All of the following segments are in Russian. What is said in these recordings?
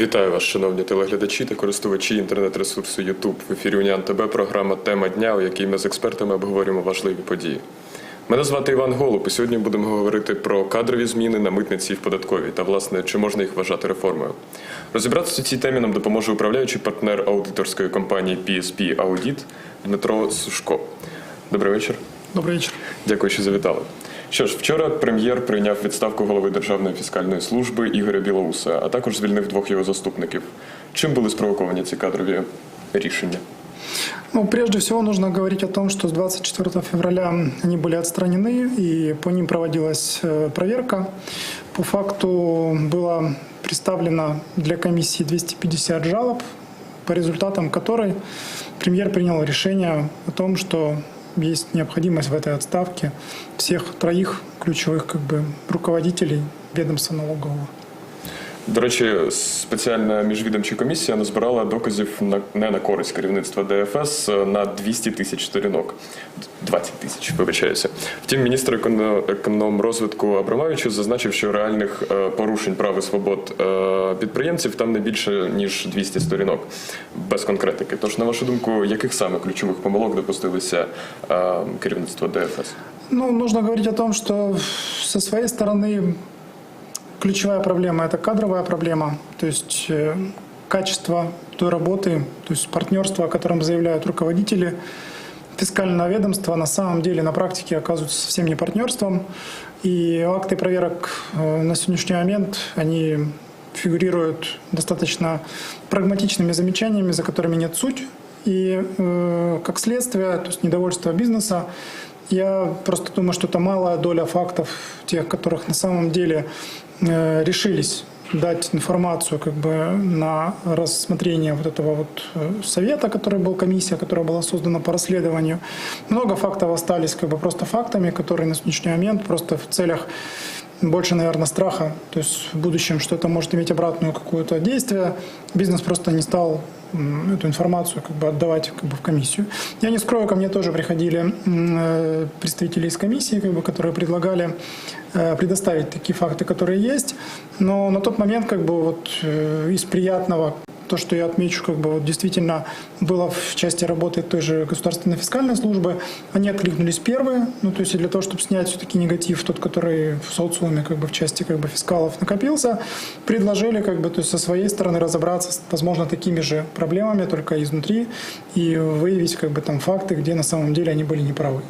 Вітаю вас, шановні телеглядачі та користувачі інтернет-ресурсу YouTube. В ефірі Уніан ТБ програма Тема дня, у якій ми з експертами обговорюємо важливі події. Мене звати Іван Голуб, і сьогодні будемо говорити про кадрові зміни на митниці і в податковій та, власне, чи можна їх вважати реформою. Розібратися у цій темі нам допоможе управляючий партнер аудиторської компанії PSP Audit Дмитро Сушко. Добрий вечір. Добрый вечер. Дякую, що завітали. Що ж, вчора прем'єр прийняв відставку голови Державної фіскальної служби Ігоря Білоуса, а також звільнив двох його заступників. Чим були спровоковані ці кадрові рішення? Ну, прежде всего нужно говорить о том, что с 24 февраля они были отстранены, и по ним проводилась э, проверка. По факту было представлено для комиссии 250 жалоб, по результатам которой премьер принял решение о том, что есть необходимость в этой отставке всех троих ключевых как бы, руководителей ведомства налогового. До речі, спеціальна міжвідомча комісія назбирала доказів на не на користь керівництва ДФС на 200 тисяч сторінок. 20 тисяч, вибачаюся. Втім, міністр еконо- економрозвитку Абрамовичу зазначив, що реальних е, порушень прав і свобод е, підприємців там не більше ніж 200 сторінок, без конкретики. Тож, на вашу думку, яких саме ключових помилок допустилися е, керівництво ДФС? Ну, нужно говорить о том, что со своей стороны ключевая проблема – это кадровая проблема, то есть э, качество той работы, то есть партнерство, о котором заявляют руководители фискального ведомства, на самом деле на практике оказываются совсем не партнерством. И акты проверок э, на сегодняшний момент, они фигурируют достаточно прагматичными замечаниями, за которыми нет суть. И э, как следствие, то есть недовольство бизнеса, я просто думаю, что это малая доля фактов, тех, которых на самом деле решились дать информацию как бы на рассмотрение вот этого вот э, совета, который был комиссия, которая была создана по расследованию. Много фактов остались как бы просто фактами, которые на сегодняшний момент просто в целях больше, наверное, страха, то есть в будущем, что это может иметь обратную какое-то действие, бизнес просто не стал эту информацию как бы отдавать как бы в комиссию. Я не скрою, ко мне тоже приходили э, представители из комиссии, как бы, которые предлагали э, предоставить такие факты, которые есть, но на тот момент как бы вот э, из приятного то, что я отмечу, как бы вот действительно было в части работы той же государственной фискальной службы, они откликнулись первые, ну то есть для того, чтобы снять все-таки негатив, тот, который в социуме как бы в части как бы фискалов накопился, предложили как бы то есть со своей стороны разобраться возможно, такими же проблемами, только изнутри, и выявить как бы там факты, где на самом деле они были неправы.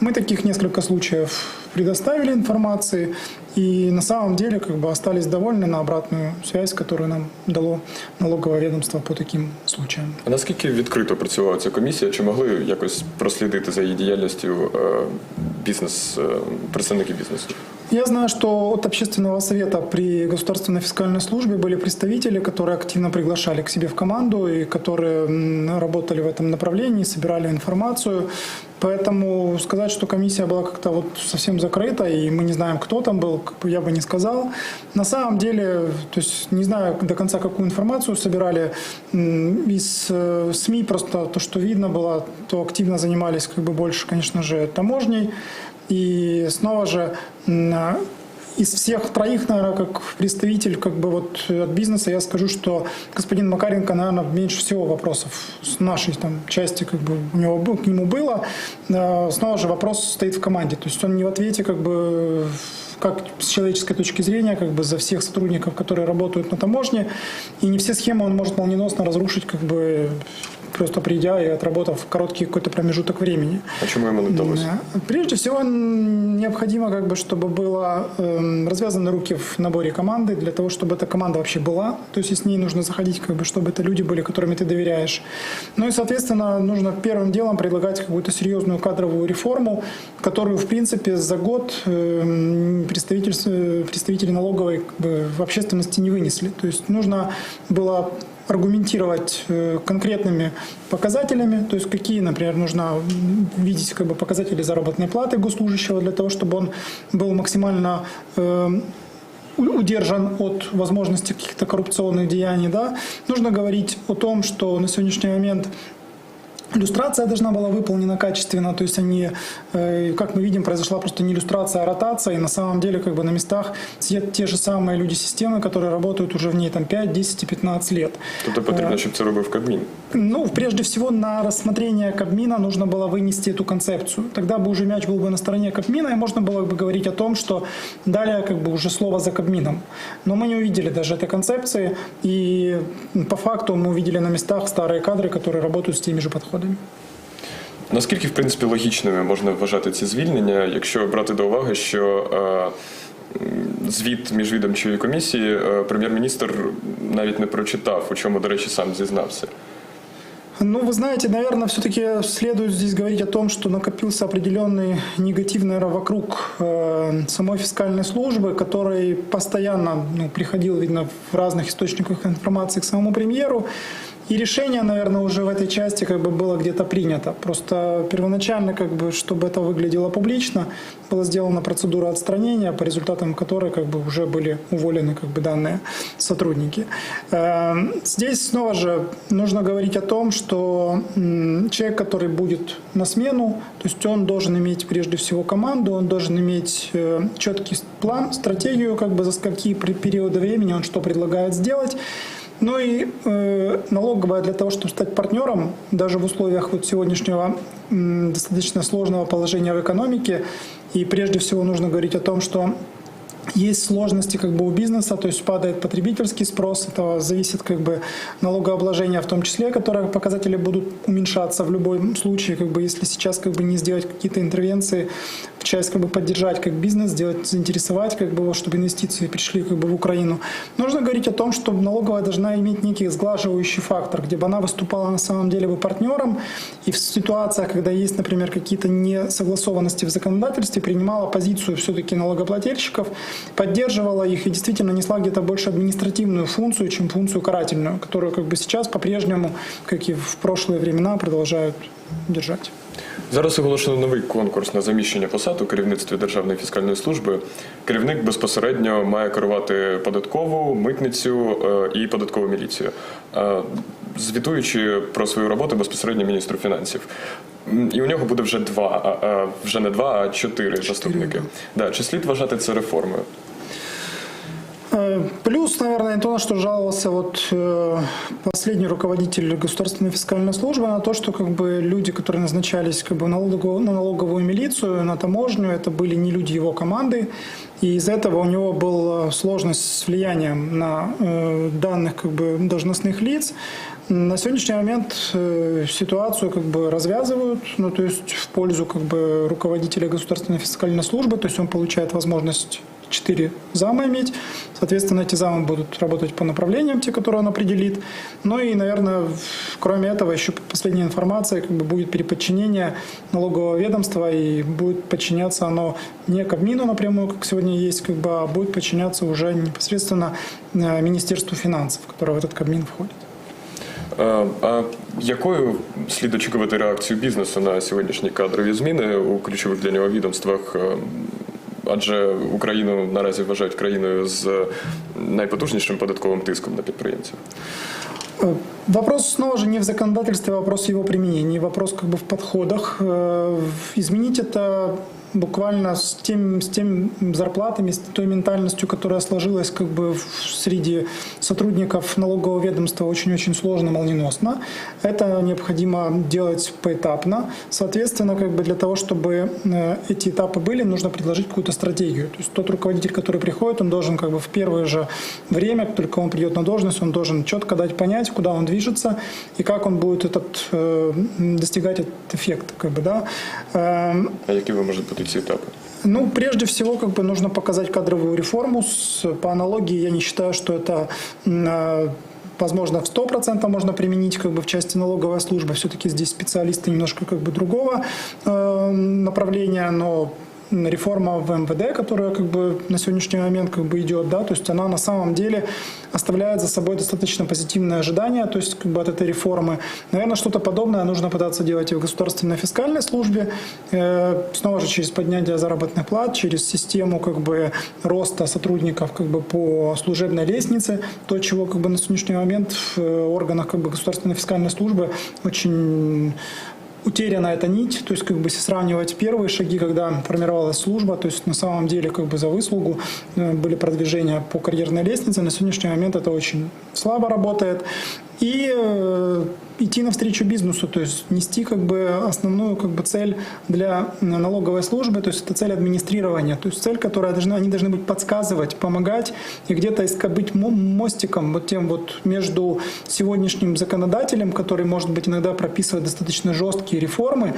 Мы таких несколько случаев предоставили информации, и на самом деле как бы остались довольны на обратную связь, которую нам дало налоговое ведомство по таким случаям. А наскільки відкрито працювала ця комісія? Чи могли якось прослідити за її діяльністю е, бізнес, е, представники бізнесу? Я знаю, что от общественного совета при государственной фискальной службе были представители, которые активно приглашали к себе в команду и которые работали в этом направлении, собирали информацию. Поэтому сказать, что комиссия была как-то вот совсем закрыта, и мы не знаем, кто там был, я бы не сказал. На самом деле, то есть не знаю до конца, какую информацию собирали. Из э, СМИ просто то, что видно было, то активно занимались как бы больше, конечно же, таможней. И снова же а, из всех троих, наверное, как представитель как бы вот от бизнеса, я скажу, что господин Макаренко, наверное, меньше всего вопросов с нашей там части как бы у него был, к нему было. А, Снова же вопрос стоит в команде, то есть он не в ответе как бы как с человеческой точки зрения, как бы за всех сотрудников, которые работают на таможне, и не все схемы он может молниеносно разрушить, как бы просто придя и отработав короткий какой-то промежуток времени. Йому не вдалося? Да. Прежде всего необходимо, как бы, чтобы было эм, развязаны руки в наборе команды для того, чтобы эта команда вообще была. То есть с ней нужно заходить, как бы, чтобы это люди были, которыми ты доверяешь. Ну и, соответственно, нужно первым делом предлагать какую-то серьезную кадровую реформу, которую, в принципе, за год эм, представитель, э, представители налоговой как бы, в общественности не вынесли. То есть нужно было аргументировать э, конкретными показателями, то есть какие, например, нужно видеть как бы, показатели заработной платы госслужащего для того, чтобы он был максимально э, удержан от возможности каких-то коррупционных деяний. Да? Нужно говорить о том, что на сегодняшний момент Люстрация должна была выполнена качественно, то есть они, э, как мы видим, произошла просто не иллюстрация, а ротация, и на самом деле как бы на местах сидят те же самые люди системы, которые работают уже в ней там 5, 10 и 15 лет. Тобто потрібно, щоб це робив Кабмін. Ну, прежде всего, на рассмотрение Кабмина нужно было вынести эту концепцию. Тогда бы уже мяч был бы на стороне Кабмина, и можно было бы говорить о том, что далее как бы уже слово за Кабмином. Но мы не увидели даже этой концепции, и по факту мы увидели на местах старые кадры, которые работают с теми же подходами Наскільки, в принципі, логічними можна вважати ці звільнення, якщо брати до уваги, що е, м, звіт міжвідомчої комісії е, прем'єр-міністр навіть не прочитав, у чому, до речі, сам зізнався. Ну, вы знаете, наверное, все-таки следует здесь говорить о том, что накопился определенный негатив, наверное, вокруг э, самой фискальной службы, который постоянно ну, приходил, видно, в разных источниках информации к самому премьеру. И решение, наверное, уже в этой части как бы было где-то принято. Просто первоначально, как бы, чтобы это выглядело публично, была сделана процедура отстранения, по результатам которой как бы, уже были уволены как бы, данные сотрудники. Э, Здесь снова же нужно говорить о том, что человек, который будет на смену, то есть он должен иметь прежде всего команду, он должен иметь э, четкий план, стратегию, как бы за какие пер- периоды времени он что предлагает сделать. Ну и э, налоговая для того, чтобы стать партнером, даже в условиях вот сегодняшнего м, достаточно сложного положения в экономике, и прежде всего нужно говорить о том, что есть сложности как бы у бизнеса, то есть падает потребительский спрос, это зависит как бы налогообложение в том числе, которые показатели будут уменьшаться в любом случае, как бы если сейчас как бы не сделать какие-то интервенции часть как бы поддержать как бизнес, сделать, заинтересовать как бы чтобы инвестиции пришли как бы в Украину. Нужно говорить о том, что налоговая должна иметь некий сглаживающий фактор, где бы она выступала на самом деле бы партнером и в ситуациях, когда есть, например, какие-то несогласованности в законодательстве, принимала позицию все-таки налогоплательщиков, поддерживала их и действительно несла где-то больше административную функцию, чем функцию карательную, которую как бы сейчас по-прежнему, как и в прошлые времена, продолжают держать. Зараз оголошено новий конкурс на заміщення посад у керівництві Державної фіскальної служби. Керівник безпосередньо має керувати податкову, митницю е, і податкову міліцію, е, звітуючи про свою роботу безпосередньо міністру фінансів. І у нього буде вже два, вже не два, а чотири заступники. Да, чи слід вважати це реформою? Э, Плюс, наверное, то, на что жаловался вот э, последний руководитель государственной фискальной службы, на то, что как бы люди, которые назначались как бы на налоговую, на налоговую милицию, на таможню, это были не люди его команды, и из-за этого у него была сложность с влиянием на э, данных как бы должностных лиц. На сегодняшний момент ситуацию как бы развязывают, ну то есть в пользу как бы руководителя государственной фискальной службы, то есть он получает возможность четыре зама иметь. Соответственно, эти замы будут работать по направлениям, те, которые он определит. Ну и, наверное, в- кроме этого, еще последняя информация, как бы будет переподчинение налогового ведомства, и будет подчиняться оно не Кабмину напрямую, как сегодня есть, как бы, а будет подчиняться уже непосредственно э, Министерству финансов, которое в этот Кабмин входит. Е, А якою слід очікувати реакцію бізнесу на сьогоднішні кадрові зміни у ключових для нього відомствах? Е, Адже Україну наразі вважають країною з найпотужнішим податковим тиском на підприємців. Э, Вопрос снова же не в законодательстве, а вопрос в его применении, вопрос как бы в подходах. Э, Изменить это буквально с, тем, с тем зарплатами, с той ментальностью, которая сложилась как бы в- среди сотрудников налогового ведомства очень-очень сложно, молниеносно. Это необходимо делать поэтапно. Соответственно, как бы для того, чтобы э, эти этапы были, нужно предложить какую-то стратегию. То есть тот руководитель, который приходит, он должен как бы в первое же время, только он придет на должность, он должен четко дать понять, куда он движется и как он будет этот, э, достигать этот эффект. Как бы, да. Эм, А ви можуть бути ці етапи? ну, прежде всего, как бы нужно показать кадровую реформу. По аналогии, я не считаю, что это э, возможно, в 100% можно применить как бы, в части налоговой службы. Все-таки здесь специалисты немножко как бы, другого э, направления, но реформа в МВД, которая как бы на сегодняшний момент как бы идет, да, то есть она на самом деле оставляет за собой достаточно позитивное ожидание, то есть как бы от этой реформы. Наверное, что-то подобное нужно пытаться делать и в государственной фискальной службе, э, снова же через поднятие заработных плат, через систему как бы роста сотрудников как бы по служебной лестнице, то, чего как бы на сегодняшний момент в э, органах как бы государственной фискальной службы очень утеряна эта нить, то есть как бы сравнивать первые шаги, когда формировалась служба, то есть на самом деле как бы за выслугу э, были продвижения по карьерной лестнице, на сегодняшний момент это очень слабо работает. И э, идти навстречу бизнесу, то есть нести как бы основную как бы цель для налоговой службы, то есть это цель администрирования, то есть цель, которая должна, они должны быть подсказывать, помогать и где-то иска- быть мо- мостиком вот тем вот между сегодняшним законодателем, который может быть иногда прописывает достаточно жесткие реформы,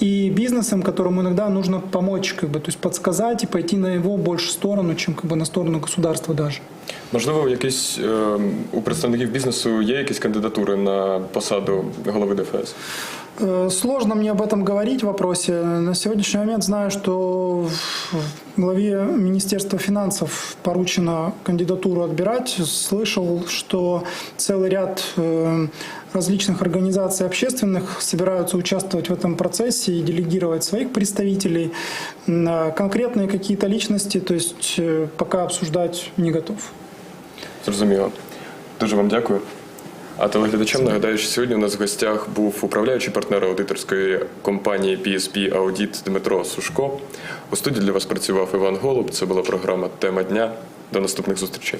и бизнесом, которому иногда нужно помочь, как бы, то есть подсказать и пойти на его больше сторону, чем как бы на сторону государства даже. Можливо, якісь е, у представників бізнесу є якісь кандидатури на посаду голови ДФС? Э, Сложно мне об этом говорить в вопросе. На сегодняшний момент знаю, что в главе Министерства финансов поручено кандидатуру отбирать. Слышал, что целый ряд э, различных организаций общественных собираются участвовать в этом процессе и делегировать своих представителей. Конкретные какие-то личности, то есть э, пока обсуждать не готов. Зрозуміло. Дуже вам дякую. А телеглядачам нагадаю, що сьогодні у нас в гостях був управляючий партнер аудиторської компанії PSP Audit Дмитро Сушко. У студії для вас працював Іван Голуб. Це була програма Тема дня. До наступних зустрічей.